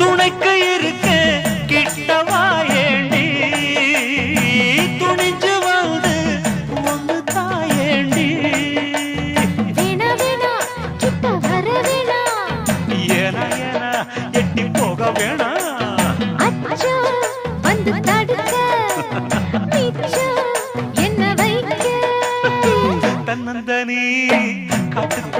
துணைக்கு இருக்க கிட்டவா ஏண்டி? துணிஞ்சு வந்து ஒன்று தாயேண்டி ஏனா ஏனா எட்டி போக வந்து தடுக்க தன்னந்தனி. காட்டுக்குள்ள